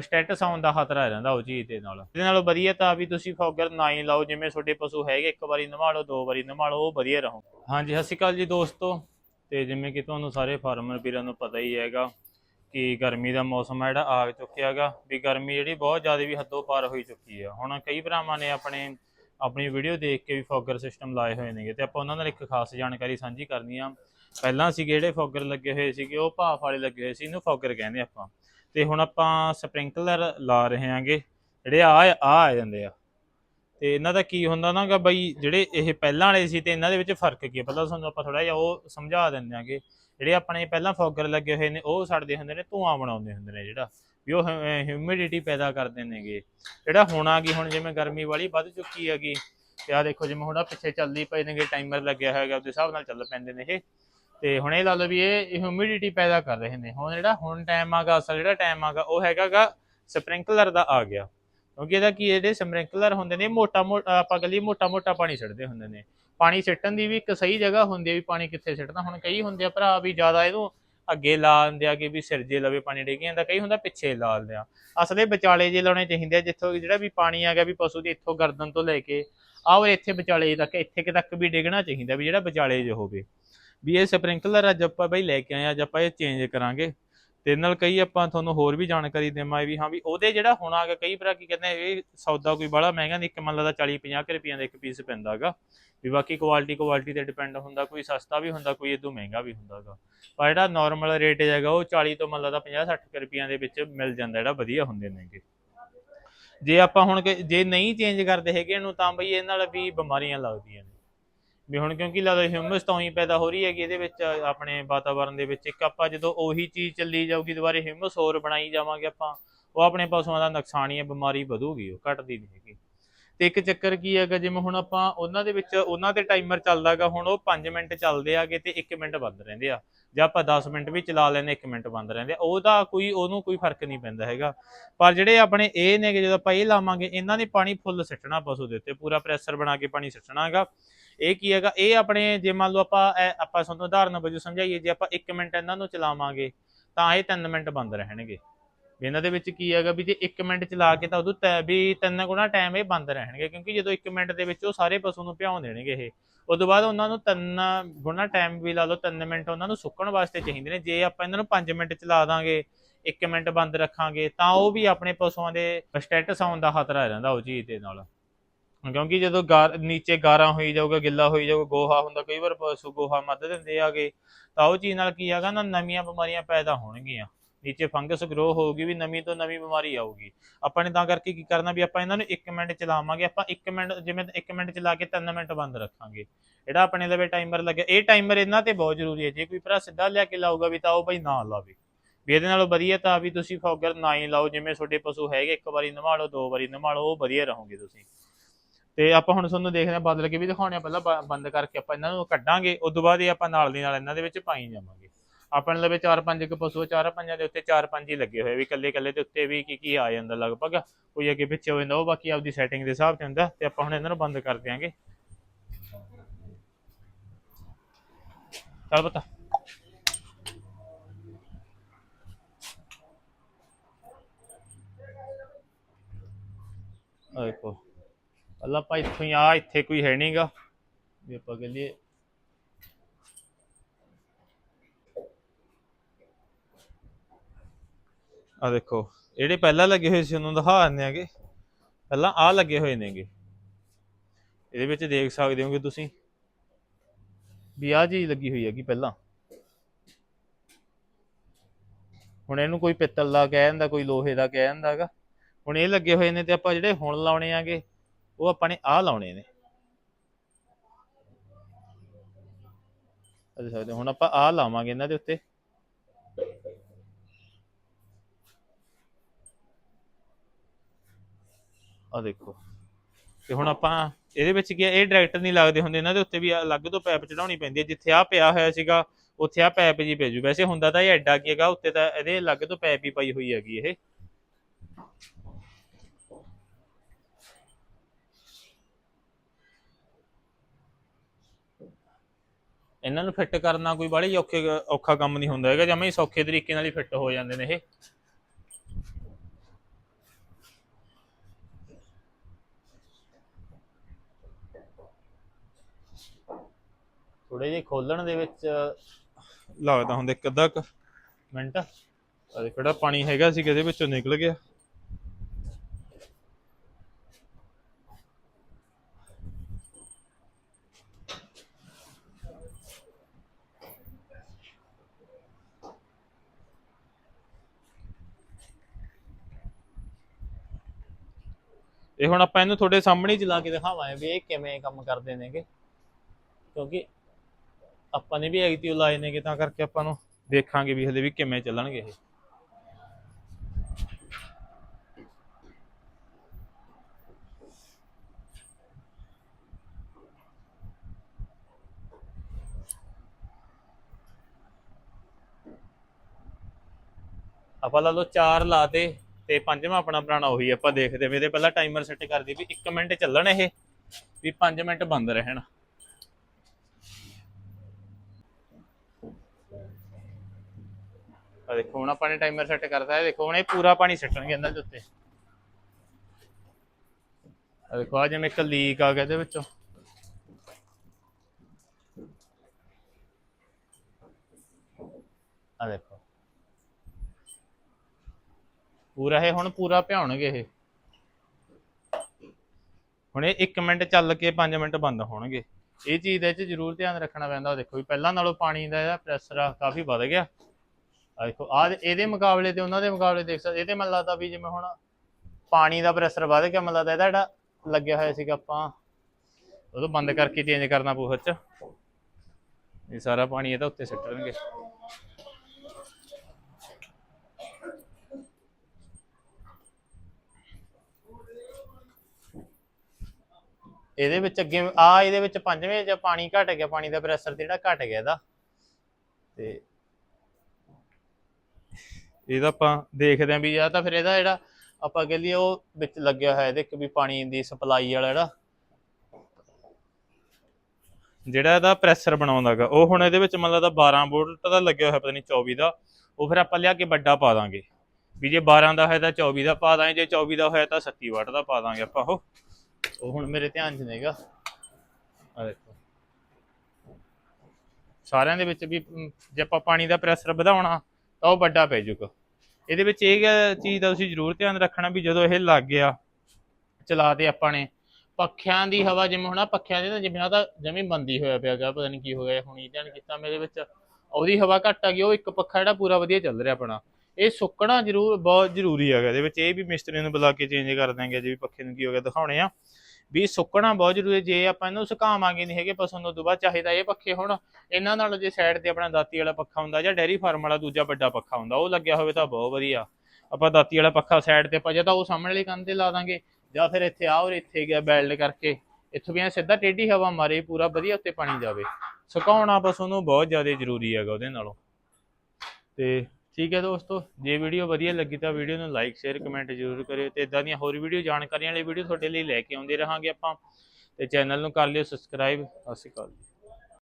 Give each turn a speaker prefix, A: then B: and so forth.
A: Status ਆਉਣ ਦਾ ਖਤਰਾ ਰਹਿੰਦਾ ਉਹ ਚੀਜ਼ ਦੇ ਨਾਲ। ਇਹਦੇ ਨਾਲੋਂ ਵਧੀਆ ਤਾਂ ਵੀ ਤੁਸੀਂ ਫੋਗਰ ਨਾ ਹੀ ਲਾਓ, ਜਿਵੇਂ ਤੁਹਾਡੇ ਪਸ਼ੂ ਹੈਗੇ, ਇੱਕ ਵਾਰੀ ਨਵਾ ਲਓ, ਦੋ ਵਾਰੀ ਨਵਾ ਲਓ, ਉਹ ਵਧੀਆ ਰਹੋ। ਹਾਂਜੀ, ਸਤਿ ਸ਼੍ਰੀ ਅਕਾਲ ਜੀ ਦੋਸਤੋ। ਤੇ ਜਿਵੇਂ ਕਿ ਤੁਹਾਨੂੰ ਸਾਰੇ ਫਾਰਮਰ ਵੀਰਾਂ ਨੂੰ ਪਤਾ ਹੀ ਹੈਗਾ ਕਿ ਗਰਮੀ ਦਾ ਮੌਸਮ ਹੈ ਜਿਹੜਾ, ਆ ਚੁੱਕਿਆ ਹੈਗਾ। ਵੀ ਗਰਮੀ ਜਿਹੜੀ ਬਹੁਤ ਜ਼ਿਆਦਾ ਵੀ ਹੱਦੋਂ ਪਾਰ ਹੋਈ ਚੁੱਕੀ ਹੈ ਹੁਣ ਕਈ ਭਰਾਵਾਂ ਨੇ ਆਪਣੇ, ਆਪਣੀ ਵੀਡੀਓ ਦੇਖ ਕੇ ਵੀ ਫੋਗਰ ਸਿਸਟਮ ਲਾਏ ਹੋਏ ਨੇਗੇ। ਤੇ ਆਪਾਂ ਉਹਨਾਂ ਨਾਲ ਇੱਕ ਖਾਸ ਜਾਣਕਾਰੀ ਸਾਂਝੀ ਕਰਨੀ ਆ। ਪਹਿਲਾਂ ਸੀ ਜਿਹੜੇ ਫੋਗਰ ਲੱਗੇ ਹੋਏ ਸੀਗੇ, ਉਹ ਭਾਫ ਵਾਲੇ ਲੱਗੇ ਹੋਏ ਸੀ, ਇਹਨੂੰ ਫੋਗਰ ਕਹਿੰਦੇ ਆਪਾਂ। ਤੇ ਹੁਣ ਆਪਾਂ ਸਪ੍ਰਿੰਕਲਰ ਲਾ ਰਹੇ ਹਾਂਗੇ। ਜਿਹੜੇ ਆ ਆ ਆ ਜਾਂਦੇ ਆ। ਤੇ ਇਹਨਾਂ ਦਾ ਕੀ ਹੁੰਦਾ ਨਾਗਾ ਬਈ, ਜਿਹੜੇ ਇਹ ਪਹਿਲਾਂ ਵਾਲੇ ਸੀ ਤੇ ਇਹਨਾਂ ਦੇ ਵਿੱਚ ਫ਼ਰਕ ਕੀ ਹੈ ਪਹਿਲਾਂ ਤੁਹਾਨੂੰ ਆਪਾਂ ਥੋੜਾ ਜਿਹਾ ਉਹ ਸਮਝਾ ਦਿੰਦੇ ਆਂਗੇ ਜਿਹੜੇ ਆਪਣੇ ਪਹਿਲਾਂ ਫੋਗਰ ਲੱਗੇ ਹੋਏ ਨੇ, ਉਹ ਸੜਦੇ ਹੁੰਦੇ ਨੇ, ਧੂਆਂ ਬਣਾਉਂਦੇ ਹੁੰਦੇ ਨੇ ਜਿਹੜਾ। ਵੀ ਉਹ ਹਿਊਮਿਡਿਟੀ ਪੈਦਾ ਕਰਦੇ ਨੇਗੇ। ਜਿਹੜਾ ਹੁਣ ਆ ਗਈ, ਹੁਣ ਜਿਵੇਂ ਗਰਮੀ ਵਾਲੀ ਵੱਧ ਚੁੱਕੀ ਹੈਗੀ। ਤੇ ਆ ਦੇਖੋ, ਜਿਵੇਂ ਹੁਣ ਆਹ ਪਿੱਛੇ ਚੱਲਦੀ ਪਏ ਨੇਗੇ, ਟਾਈਮਰ ਲੱਗਿਆ ਹੋਏਗਾ ਉਹਦੇ ਹਿਸਾਬ ਨਾਲ ਚੱਲ ਪੈਂਦੇ ਨੇ ਇਹ। ਤੇ ਹੁਣ ਇਹ ਲਾ ਲਓ ਵੀ ਇਹ ਹਿਊਮਿਡਿਟੀ ਪੈਦਾ ਕਰ ਰਹੇ ਨੇ। ਹੁਣ ਜਿਹੜਾ, ਹੁਣ ਟਾਈਮ ਆਗਾ, ਅਸਲ ਜਿਹੜਾ ਟਾਈਮ ਆਗਾ, ਉਹ ਹੈਗਾਗਾ ਸਪ੍ਰਿੰਕਲਰ ਦਾ ਆ ਗਿਆ। ਕਿਉਂਕਿ ਇਹਦਾ ਕੀ ਜਿਹੜੇ ਸਪ੍ਰਿੰਕਲਰ ਹੁੰਦੇ ਨੇ, ਮੋਟਾ ਮੋਟਾ ਆਪਾਂ ਕਹਲੀਏ ਮੋਟਾ ਮੋਟਾ ਪਾਣੀ ਛੱਡਦੇ ਹੁੰਦੇ ਨੇ। ਪਾਣੀ ਸਿੱਟਣ ਦੀ ਵੀ ਇੱਕ ਸਹੀ ਜਗ੍ਹਾ ਹੁੰਦੀ ਹੈ ਵੀ ਪਾਣੀ ਕਿੱਥੇ ਸਿੱਟਣਾ ਹੁਣ ਕਈ ਹੁੰਦੇ ਆ ਭਰਾ ਵੀ ਜ਼ਿਆਦਾ ਇਹਨੂੰ ਅੱਗੇ ਲਾ ਦਿੰਦੇ ਆ ਕਿ ਵੀ ਸਿਰ ਜੇ ਲਵੇ ਪਾਣੀ ਡਿੱਗ ਜਾਂਦਾ। ਕਈ ਹੁੰਦਾ ਪਿੱਛੇ ਲਾ ਦਿੰਦੇ ਆ। ਅਸਲੇ ਵਿਚਾਲੇ ਜੇ ਲਾਉਣੇ ਚਾਹੀਦੇ ਆ, ਜਿੱਥੋਂ ਜਿਹੜਾ ਵੀ ਪਾਣੀ ਆ ਗਿਆ ਵੀ ਪਸ਼ੂ ਦੀ ਇੱਥੋਂ ਗਰਦਨ ਤੋਂ ਲੈ ਕੇ, ਆਹ ਇੱਥੇ ਵਿਚਾਲੇ ਤੱਕ, ਇੱਥੇ ਕਿ ਤੱਕ ਵੀ ਡਿੱਗਣਾ ਚਾਹੀਦਾ ਵੀ ਜਿਹੜਾ ਵਿਚਾਲੇ ਜੇ ਹੋਵੇ। ਵੀ ਇਹ ਸਪ੍ਰਿੰਕਲਰ ਅੱਜ ਆਪਾਂ ਬਈ ਲੈ ਕੇ ਆਏ ਅੱਜ ਆਪਾਂ ਇਹ ਚੇਂਜ ਕਰਾਂਗੇ। ਤੇ ਨਾਲ ਕਈ ਆਪਾਂ ਤੁਹਾਨੂੰ ਹੋਰ ਵੀ ਜਾਣਕਾਰੀ ਦੇਵਾਂਗੇ ਵੀ, ਹਾਂ ਵੀ ਉਹਦੇ ਜਿਹੜਾ ਹੁਣ ਕਈ ਭਰਾ ਕੀ ਕਹਿੰਦੇ ਇਹ ਸੌਦਾ ਕੋਈ ਬੜਾ ਮਹਿੰਗਾ ਨਹੀਂ, ਇੱਕ ਮੰਨ ਲਦਾ 40 50 ਰੁਪਈਆ ਦਾ ਇੱਕ ਪੀਸ ਪੈਂਦਾਗਾ ਵੀ ਬਾਕੀ ਕੁਆਲਿਟੀ ਕੁਆਲਿਟੀ ਤੇ ਡਿਪੈਂਡ ਹੁੰਦਾ, ਕੋਈ ਸਸਤਾ ਵੀ ਹੁੰਦਾ, ਕੋਈ ਇਦੋਂ ਮਹਿੰਗਾ ਵੀ ਹੁੰਦਾਗਾ ਪਰ ਜਿਹੜਾ ਨਾਰਮਲ ਰੇਟ ਹੈਗਾ, ਉਹ 40 ਤੋਂ ਮੰਨ ਲਦਾ 50 60 ਰੁਪਈਆ ਦੇ ਵਿੱਚ ਮਿਲ ਜਾਂਦਾ ਜਿਹੜਾ ਵਧੀਆ ਹੁੰਦੇ ਨੇਗੇ ਜੇ ਆਪਾਂ ਹੁਣ ਜੇ ਨਹੀਂ ਚੇਂਜ ਕਰਦੇ ਹੈਗੇ ਇਹਨੂੰ, ਤਾਂ ਬਈ ਇਹ ਨਾਲ ਵੀ ਬਿਮਾਰੀਆਂ ਲੱਗਦੀਆਂ ਨੇ। ਵੀ ਹੁਣ ਕਿਉਂਕਿ ਲੱਗਦਾ ਹਿਊਮਸ ਤਾਂ ਹੀ ਪੈਦਾ ਹੋ ਰਹੀ ਹੈਗੀ, ਇਹਦੇ ਵਿੱਚ ਆਪਣੇ ਵਾਤਾਵਰਣ ਦੇ ਵਿੱਚ। ਇੱਕ ਆਪਾਂ ਜਦੋਂ ਉਹੀ ਚੀਜ਼ ਚੱਲੀ ਜਾਊਗੀ ਦੁਬਾਰੇ, ਹਿਊਮਸ ਹੋਰ ਬਣਾਈ ਜਾਵਾਂਗੇ ਆਪਾਂ, ਉਹ ਆਪਣੇ ਪਸ਼ੂਆਂ ਦਾ ਨੁਕਸਾਨ ਹੀ ਹੈ, ਬਿਮਾਰੀ ਵਧੂਗੀ, ਉਹ ਘਟਦੀ ਨਹੀਂ ਹੈਗੀ। ਤੇ ਇੱਕ ਚੱਕਰ ਕੀ ਹੈਗਾ, ਜਿਵੇਂ ਹੁਣ ਆਪਾਂ ਉਹਨਾਂ ਦੇ ਵਿੱਚ, ਉਹਨਾਂ ਤੇ ਟਾਈਮਰ ਚੱਲਦਾਗਾ, ਹੁਣ ਉਹ 5 ਮਿੰਟ ਚੱਲਦੇ ਆਗੇ ਤੇ 1 ਮਿੰਟ ਬੰਦ ਰਹਿੰਦੇ ਆ। ਜੇ ਆਪਾਂ 10 ਮਿੰਟ ਵੀ ਚਲਾ ਲੈਨੇ 1 ਮਿੰਟ ਬੰਦ ਰਹਿੰਦੇ ਆ। ਉਹਦਾ ਕੋਈ, ਉਹਨੂੰ ਕੋਈ ਫ਼ਰਕ ਨਹੀਂ ਪੈਂਦਾ ਹੈਗਾ। ਪਰ ਜਿਹੜੇ ਆਪਣੇ ਇਹ ਨੇਗੇ, ਜਦੋਂ ਆਪਾਂ ਇਹ ਲਾਵਾਂਗੇ, ਇਹਨਾਂ ਨੇ ਪਾਣੀ ਫੁੱਲ ਸਿੱਟਣਾ ਪਸ਼ੂ ਦੇ ਉੱਤੇ, ਪੂਰਾ ਪ੍ਰੈਸ਼ਰ ਬਣਾ ਕੇ ਪਾਣੀ ਸਿੱਟਣਾ ਹੈਗਾ ਇਹ ਕੀ ਹੈਗਾ? ਇਹ ਆਪਣੇ ਜੇ ਮੰਨ ਲਓ ਆਪਾਂ ਆਪਾਂ ਤੁਹਾਨੂੰ ਉਦਾਹਰਨ ਵਜੋਂ ਸਮਝਾਈਏ, ਜੇ ਆਪਾਂ 1 ਮਿੰਟ ਇਹਨਾਂ ਨੂੰ ਚਲਾਵਾਂਗੇ, ਤਾਂ ਇਹ 3 ਮਿੰਟ ਬੰਦ ਰਹਿਣਗੇ। ਵੀ ਇਹਨਾਂ ਦੇ ਵਿੱਚ ਕੀ ਹੈਗਾ ਵੀ ਜੇ 1 ਮਿੰਟ ਚਲਾ ਕੇ ਤਾਂ ਉਦੋਂ ਤੈ- ਵੀ ਤਿੰਨ ਗੁਣਾ ਟਾਈਮ ਇਹ ਬੰਦ ਰਹਿਣਗੇ, ਕਿਉਂਕਿ ਜਦੋਂ 1 ਮਿੰਟ ਦੇ ਵਿੱਚ ਉਹ ਸਾਰੇ ਪਸ਼ੂ ਨੂੰ ਭਿਉਂ ਦੇਣਗੇ ਇਹ ਉਸ ਤੋਂ ਬਾਅਦ ਉਹਨਾਂ ਨੂੰ ਤਿੰਨ ਗੁਣਾ ਟਾਈਮ ਵੀ ਲਾ ਲਓ 3 ਮਿੰਟ ਉਹਨਾਂ ਨੂੰ ਸੁੱਕਣ ਵਾਸਤੇ ਚਾਹੀਦੇ ਨੇ। ਜੇ ਆਪਾਂ ਇਹਨਾਂ ਨੂੰ 5 ਮਿੰਟ ਚਲਾ ਦਾਂਗੇ 1 ਮਿੰਟ ਬੰਦ ਰੱਖਾਂਗੇ, ਤਾਂ ਉਹ ਵੀ ਆਪਣੇ ਪਸ਼ੂਆਂ ਦੇ ਸਟੇਟਸ ਆਉਣ ਦਾ ਖਤਰਾ ਰਹਿੰਦਾ ਉਹ ਚੀਜ਼ ਦੇ ਨਾਲ। ਕਿਉਂਕਿ ਜਦੋਂ ਗਾਰ, ਨੀਚੇ ਗਾਰਾਂ ਹੋਈ ਜਾਊਗਾ, ਗਿੱਲਾ ਹੋਈ ਜਾਊਗਾ, ਗੋਹਾ ਹੁੰਦਾ, ਕਈ ਵਾਰ ਪਸ਼ੂ ਗੋਹਾ ਮੱਧ ਦਿੰਦੇ ਆਗੇ, ਤਾਂ ਉਹ ਚੀਜ਼ ਨਾਲ ਕੀ ਹੈਗਾ ਨਾ, ਨਵੀਆਂ ਬਿਮਾਰੀਆਂ ਪੈਦਾ ਹੋਣਗੀਆਂ। ਨੀਚੇ ਫੰਗਸ ਗਰੋ ਹੋਊਗੀ ਵੀ ਨਵੀਂ ਤੋਂ ਨਵੀਂ ਬਿਮਾਰੀ ਆਊਗੀ। ਆਪਾਂ ਨੇ ਤਾਂ ਕਰਕੇ ਕੀ ਕਰਨਾ ਵੀ ਆਪਾਂ ਇਹਨਾਂ ਨੂੰ 1 ਮਿੰਟ ਚਲਾਵਾਂਗੇ, ਆਪਾਂ 1 ਮਿੰਟ, ਜਿਵੇਂ 1 ਮਿੰਟ ਚਲਾ ਕੇ 3 ਮਿੰਟ ਬੰਦ ਰੱਖਾਂਗੇ। ਜਿਹੜਾ ਆਪਣੇ ਲਵੇ ਟਾਈਮਰ ਲੱਗਿਆ, ਇਹ ਟਾਈਮਰ ਇਹਨਾਂ ਤੇ ਬਹੁਤ ਜ਼ਰੂਰੀ ਹੈ। ਜੇ ਕੋਈ ਭਰਾ ਸਿੱਧਾ ਲਿਆ ਕੇ ਲਾਊਗਾ ਵੀ ਤਾਂ ਉਹ ਭਾਈ ਨਾ ਲਾਵੇ। ਵੀ ਇਹਦੇ ਨਾਲੋਂ ਵਧੀਆ ਤਾਂ ਵੀ ਤੁਸੀਂ ਫੋਗਰ ਨਾ ਹੀ ਲਾਓ, ਜਿਵੇਂ ਤੁਹਾਡੇ ਪਸ਼ੂ ਹੈਗੇ, ਇੱਕ ਵਾਰੀ ਨਵਾ ਲਓ, ਦੋ ਵਾਰੀ ਨਵਾ ਲਓ, ਉਹ ਵਧੀਆ ਰਹੋਗੇ ਤੁਸੀਂ। ਤੇ ਆਪਾਂ ਹੁਣ ਤੁਹਾਨੂੰ ਦੇਖਦੇ ਹਾਂ ਬਦਲ ਕੇ ਵੀ ਦਿਖਾਉਣੇ ਆ ਪਹਿਲਾਂ ਬ- ਬੰਦ ਕਰਕੇ ਆਪਾਂ ਇਹਨਾਂ ਨੂੰ ਕੱਢਾਂਗੇ ਉਸ ਤੋਂ ਬਾਅਦ ਇਹ ਆਪਾਂ ਨਾਲ ਦੀ ਨਾਲ ਇਹਨਾਂ ਦੇ ਵਿੱਚ ਪਾਈ ਜਾਵਾਂਗੇ। ਆਪਣੇ ਲਵੇ ਚਾਰ ਪੰਜ ਕੁ ਪਸ਼ੂ ਆ, ਚਾਰ ਪੰਜਾਂ ਦੇ ਉੱਤੇ ਚਾਰ ਪੰਜ ਹੀ ਲੱਗੇ ਹੋਏ ਵੀ ਇਕੱਲੇ ਇਕੱਲੇ ਦੇ ਉੱਤੇ ਵੀ ਕੀ ਕੀ ਆ ਜਾਂਦਾ ਲਗਭਗ ਕੋਈ ਅੱਗੇ ਪਿੱਛੇ ਹੋ ਜਾਂਦਾ ਉਹ ਬਾਕੀ ਆਪਦੀ ਸੈਟਿੰਗ ਦੇ ਹਿਸਾਬ ਚ ਹੁੰਦਾ ਤੇ ਆਪਾਂ ਹੁਣ ਇਹਨਾਂ ਨੂੰ ਬੰਦ ਕਰ ਦਿਆਂਗੇ। ਚੱਲ ਪਤਾ। ਦੇਖੋ ਅੱਲਾ ਭਾਈ ਇੱਥੋਂ ਹੀ ਆ, ਇੱਥੇ ਕੋਈ ਹੈ ਨਹੀਂਗਾ ਵੀ ਆਪਾਂ ਕਹ ਲਈਏ। ਆ ਦੇਖੋ, ਜਿਹੜੇ ਪਹਿਲਾਂ ਲੱਗੇ ਹੋਏ ਸੀ ਉਹਨੂੰ ਦਿਖਾ ਦਿੰਦੇ ਆਗੇ। ਪਹਿਲਾਂ ਆ ਲੱਗੇ ਹੋਏ ਨੇਗੇ। ਇਹਦੇ ਵਿੱਚ ਦੇਖ ਸਕਦੇ ਹੋਗੇ ਤੁਸੀਂ ਵੀ ਆ ਚੀਜ਼ ਲੱਗੀ ਹੋਈ ਹੈਗੀ ਪਹਿਲਾਂ। ਹੁਣ ਇਹਨੂੰ ਕੋਈ ਪਿੱਤਲ ਦਾ ਕਹਿ ਦਿੰਦਾ, ਕੋਈ ਲੋਹੇ ਦਾ ਕਹਿ ਦਿੰਦਾ ਹੈਗਾ ਹੁਣ ਇਹ ਲੱਗੇ ਹੋਏ ਨੇ ਤੇ ਆਪਾਂ ਜਿਹੜੇ ਹੁਣ ਲਾਉਣੇ ਆਗੇ ਉਹ ਆਪਾਂ ਨੇ ਆਹ ਲਾਉਣੇ ਨੇ। ਦੇਖ ਸਕਦੇ ਹੁਣ ਆਪਾਂ ਆਹ ਲਾਵਾਂਗੇ ਇਹਨਾਂ ਦੇ ਉੱਤੇ। ਆ ਦੇਖੋ, ਤੇ ਹੁਣ ਆਪਾਂ ਇਹਦੇ ਵਿੱਚ ਕੀ ਹੈ ਇਹ ਡਾਇਰੈਕਟਰ ਨਹੀਂ ਲੱਗਦੇ ਹੁੰਦੇ, ਇਹਨਾਂ ਦੇ ਉੱਤੇ ਵੀ ਅਲੱਗ ਤੋਂ ਪੈਪ ਚੜਾਉਣੀ ਪੈਂਦੀ ਹੈ ਜਿੱਥੇ ਆ ਪਿਆ ਹੋਇਆ ਸੀਗਾ, ਉੱਥੇ ਆ ਪੈਪ ਜੀ। ਭੇਜੂ ਵੈਸੇ ਹੁੰਦਾ ਤਾਂ ਇਹ ਐਡਾ ਕੀ ਹੈਗਾ, ਉੱਤੇ ਤਾਂ ਇਹਦੇ ਅਲੱਗ ਤੋਂ ਪੈਪ ਹੀ ਪਾਈ ਹੋਈ ਹੈਗੀ ਇਹ। ਇਹਨਾਂ ਨੂੰ ਫਿੱਟ ਕਰਨਾ ਕੋਈ ਬਾਹਲੀ ਔਖੇ, ਔਖਾ ਕੰਮ ਨਹੀਂ ਹੁੰਦਾ ਹੈਗਾ, ਜਮੇ ਸੌਖੇ ਤਰੀਕੇ ਨਾਲ ਹੀ ਫਿੱਟ ਹੋ ਜਾਂਦੇ ਨੇ ਇਹ। ਥੋੜੇ ਜਿਹੇ ਖੋਲਣ ਦੇ ਵਿੱਚ, ਲੱਗਦਾ ਹੁੰਦਾ ਇੱਕ ਅੱਧਾ ਮਿੰਟ। ਆ ਦੇਖੋ ਪਾਣੀ ਹੈਗਾ ਸੀ, ਕਿਹਦੇ ਵਿੱਚੋਂ ਨਿਕਲ ਗਿਆ? ਇਹ ਹੁਣ ਆਪਾਂ ਇਹਨੂੰ ਤੁਹਾਡੇ ਸਾਹਮਣੇ ਹੀ ਚਲਾ ਕੇ ਦਿਖਾਵਾਂਗੇ ਵੀ ਇਹ ਕਿਵੇਂ ਕੰਮ ਕਰਦੇ ਨੇਗੇ। ਕਿਉਂਕਿ ਆਪਾਂ ਨੇ ਵੀ ਐਗਟਿਵ ਲਾਏ ਨੇਗੇ, ਤਾਂ ਕਰਕੇ ਆਪਾਂ ਨੂੰ ਦੇਖਾਂਗੇ ਵੀ ਹਲੇ ਵੀ ਕਿਵੇਂ ਚੱਲਣਗੇ ਇਹ। ਆਪਾਂ ਲਾ ਲਓ ਚਾਰ ਲਾਤੇ ਤੇ ਪੰਜਵਾਂ ਆਪਣਾ ਬਣਾਉਣਾ ਉਹੀ ਆਪਾਂ ਦੇਖਦੇ ਵੀ ਇਹਦੇ ਪਹਿਲਾਂ ਟਾਈਮਰ ਸੈੱਟ ਕਰਦੀ ਵੀ 1 ਮਿੰਟ ਚੱਲਣ ਇਹ, ਵੀ 5 ਮਿੰਟ ਬੰਦ ਰਹਿਣ। ਆ ਦੇਖੋ, ਹੁਣ ਆਪਾਂ ਨੇ ਟਾਈਮਰ ਸੈੱਟ ਕਰਤਾ ਹੈ ਦੇਖੋ, ਹੁਣ ਇਹ ਪੂਰਾ ਪਾਣੀ ਸਿੱਟਣਗੇ ਇਹਨਾਂ ਦੇ ਉੱਤੇ। ਆ ਦੇਖੋ ਆ ਜਿਵੇਂ ਇੱਕ ਲੀਕ ਆ ਗਿਆ ਇਹਦੇ ਵਿੱਚੋਂ। ਆ ਦੇਖੋ ਪੂਰਾ ਇਹ ਹੁਣ ਪੂਰਾ ਭਿਆਉਣਗੇ ਇਹ। ਹੁਣ ਇਹ 1 ਮਿੰਟ ਚੱਲ ਕੇ 5 ਮਿੰਟ ਬੰਦ ਹੋਣਗੇ। ਇਹ ਚੀਜ਼ ਦੇ ਵਿੱਚ ਜ਼ਰੂਰ ਧਿਆਨ ਰੱਖਣਾ ਪੈਂਦਾ। ਦੇਖੋ ਵੀ ਪਹਿਲਾਂ ਨਾਲੋਂ ਪਾਣੀ ਦਾ ਇਹਦਾ ਪ੍ਰੈਸ਼ਰ ਕਾਫੀ ਵੱਧ ਗਿਆ। ਆ ਦੇਖੋ ਆ ਇਹਦੇ ਮੁਕਾਬਲੇ ਤੇ ਉਹਨਾਂ ਦੇ ਮੁਕਾਬਲੇ ਦੇਖ ਸਕਦੇ ਇਹਦੇ ਮੈਨੂੰ ਲੱਗਦਾ ਵੀ ਜਿਵੇਂ ਹੁਣ ਪਾਣੀ ਦਾ ਪ੍ਰੈਸ਼ਰ ਵੱਧ ਗਿਆ, ਮੈਨੂੰ ਲੱਗਦਾ ਇਹਦਾ ਜਿਹੜਾ ਲੱਗਿਆ ਹੋਇਆ ਸੀਗਾ ਆਪਾਂ, ਉਹ ਬੰਦ ਕਰਕੇ ਚੇਂਜ ਕਰਨਾ ਪਊ ਚ ਇਹ ਸਾਰਾ ਪਾਣੀ ਇਹਦਾ ਉੱਤੇ ਸਿੱਟਣਗੇ ਇਹਦੇ ਵਿੱਚ ਅੱਗੇ, ਆ ਇਹਦੇ ਵਿੱਚ ਪੰਜਵੇਂ ਚ ਪਾਣੀ ਘਟ ਗਿਆ, ਪਾਣੀ ਦਾ ਪ੍ਰੈਸ਼ਰ ਜਿਹੜਾ ਘਟ ਗਿਆ ਇਹਦਾ। ਤੇ ਇਹਦਾ ਆਪਾਂ ਦੇਖਦੇ ਆਂ ਵੀ ਜਾਂ ਤਾਂ ਫਿਰ ਇਹਦਾ ਜਿਹੜਾ ਆਪਾਂ ਕਹ ਲਈਏ ਉਹ ਵਿੱਚ ਲੱਗਿਆ ਹੋਇਆ ਇਹਦੇ ਇੱਕ ਵੀ ਪਾਣੀ ਦੀ ਸਪਲਾਈ ਵਾਲਾ ਜਿਹੜਾ। ਜਿਹੜਾ ਇਹਦਾ ਪ੍ਰੈਸ਼ਰ ਬਣਾਉਂਦਾਗਾ ਉਹ ਹੁਣ ਇਹਦੇ ਵਿੱਚ ਮਤਲਬ ਦਾ 12 ਵੋਲਟ ਦਾ ਲੱਗਿਆ ਹੋਇਆ ਪਤਾ ਨਹੀਂ 24 ਦਾ, ਉਹ ਫਿਰ ਆਪਾਂ ਲਿਆ ਕੇ ਵੱਡਾ ਪਾ ਦਾਂਗੇ। ਵੀ ਜੇ 12 ਦਾ ਹੋਇਆ ਤਾਂ 24 ਦਾ ਪਾ ਦਾਂਗੇ, ਜੇ 24 ਦਾ ਹੋਇਆ ਤਾਂ 37 ਵਾਟ ਦਾ ਪਾ ਦਾਂਗੇ ਆਪਾਂ ਉਹ। ਉਹ ਹੁਣ ਮੇਰੇ ਧਿਆਨ 'ਚ ਨਹੀਂਗਾ। ਆ ਦੇਖੋ। ਸਾਰਿਆਂ ਦੇ ਵਿੱਚ ਵੀ ਜੇ ਆਪਾਂ ਪਾਣੀ ਦਾ ਪ੍ਰੈਸ਼ਰ ਵਧਾਉਣਾ, ਤਾਂ ਉਹ ਵੱਡਾ ਪੈ ਜੂਗਾ। ਇਹਦੇ ਵਿੱਚ ਇਹ ਚੀਜ਼ ਦਾ ਤੁਸੀਂ ਜ਼ਰੂਰ ਧਿਆਨ ਰੱਖਣਾ ਵੀ ਜਦੋਂ ਇਹ ਲੱਗ ਗਿਆ ਚਲਾ ਤੇ ਆਪਾਂ ਨੇ। ਪੱਖਿਆਂ ਦੀ ਹਵਾ ਜਿਵੇਂ ਹੁਣ ਆਹ ਪੱਖਿਆਂ ਦੇ ਨਾ ਜਿਵੇਂ ਆ ਤਾਂ ਜਮੀ ਬੰਦੀ ਹੋਇਆ ਪਿਆ ਗਾ, ਪਤਾ ਨਹੀਂ ਕੀ ਹੋ ਗਿਆ, ਹੁਣੀ ਧਿਆਨ ਕੀਤਾ ਮੇਰੇ ਵਿੱਚ। ਉਹਦੀ ਹਵਾ ਘੱਟ ਆ ਗਈ, ਉਹ ਇੱਕ ਪੱਖਾ ਜਿਹੜਾ ਪੂਰਾ ਵਧੀਆ ਚੱਲ ਰਿਹਾ ਆਪਣਾ। ਇਹ ਸੁੱਕਣਾ ਜ਼ਰੂਰ, ਬਹੁਤ ਜ਼ਰੂਰੀ ਹੈਗਾ। ਇਹਦੇ ਵਿੱਚ ਇਹ ਵੀ ਮਿਸਤਰੀ ਨੂੰ ਬੁਲਾ ਕੇ ਚੇਂਜ ਕਰ ਦਾਂਗੇ ਜੇ ਵੀ ਪੱਖੇ ਨੂੰ ਕੀ ਹੋ ਗਿਆ, ਦਿਖਾਉਣੇ ਆ। ਵੀ ਸੁੱਕਣਾ ਬਹੁਤ ਜ਼ਰੂਰੀ ਜੇ ਆਪਾਂ ਇਹਨੂੰ ਸੁਕਾਵਾਂਗੇ ਨਹੀਂ ਹੈਗੇ ਪਸੰਦ ਤੋਂ ਬਾਅਦ ਚਾਹੀਦਾ ਇਹ ਪੱਖੇ ਹੁਣ, ਇਹਨਾਂ ਨਾਲ ਜੇ ਸਾਈਡ ਤੇ ਆਪਣਾ ਦਾਤੀ ਵਾਲਾ ਪੱਖਾ ਹੁੰਦਾ ਜਾਂ ਡੈਰੀ ਫਾਰਮ ਵਾਲਾ ਦੂਜਾ ਵੱਡਾ ਪੱਖਾ ਹੁੰਦਾ, ਉਹ ਲੱਗਿਆ ਹੋਵੇ ਤਾਂ ਬਹੁਤ ਵਧੀਆ। ਆਪਾਂ ਦਾਤੀ ਵਾਲਾ ਪੱਖਾ ਸਾਈਡ ਤੇ ਪਾ ਤਾਂ ਉਹ ਸਾਹਮਣੇ ਵਾਲੀ ਕੰਧ ਤੇ ਲਾ ਦਾਂਗੇ, ਜਾਂ ਫਿਰ ਇੱਥੇ ਆ ਔਰ ਇੱਥੇ ਗਿਆ ਬੈਲਡ ਕਰਕੇ, ਇੱਥੋਂ ਵੀ ਐਂ ਸਿੱਧਾ ਟੇਢੀ ਹਵਾ ਮਾਰੇ, ਪੂਰਾ ਵਧੀਆ ਉੱਤੇ ਪਾਣੀ ਜਾਵੇ। ਸੁਕਾਉਣਾ ਪਸ਼ੂ ਨੂੰ ਬਹੁਤ ਜ਼ਿਆਦਾ ਜ਼ਰੂਰੀ ਹੈਗਾ ਉਹਦੇ ਨਾਲੋਂ। ਤੇ ਠੀਕ ਹੈ ਦੋਸਤੋ, ਜੇ ਵੀਡੀਓ ਵਧੀਆ ਲੱਗੀ ਤਾਂ ਵੀਡੀਓ ਨੂੰ ਲਾਈਕ ਸ਼ੇਅਰ ਕਮੈਂਟ ਜ਼ਰੂਰ ਕਰਿਓ ਤੇ ਇਦਾਂ ਦੀਆਂ ਹੋਰ ਵੀਡੀਓ ਜਾਣਕਾਰੀਆਂ ਵਾਲੀ ਵੀਡੀਓ ਤੁਹਾਡੇ ਲਈ ਲੈ ਕੇ ਆਉਂਦੇ ਰਹਾਂਗੇ ਆਪਾਂ ਤੇ ਚੈਨਲ ਨੂੰ ਕਰ ਲਿਓ ਸਬਸਕ੍ਰਾਈਬ ਸਤਿ ਸ਼੍ਰੀ ਅਕਾਲ ਜੀ।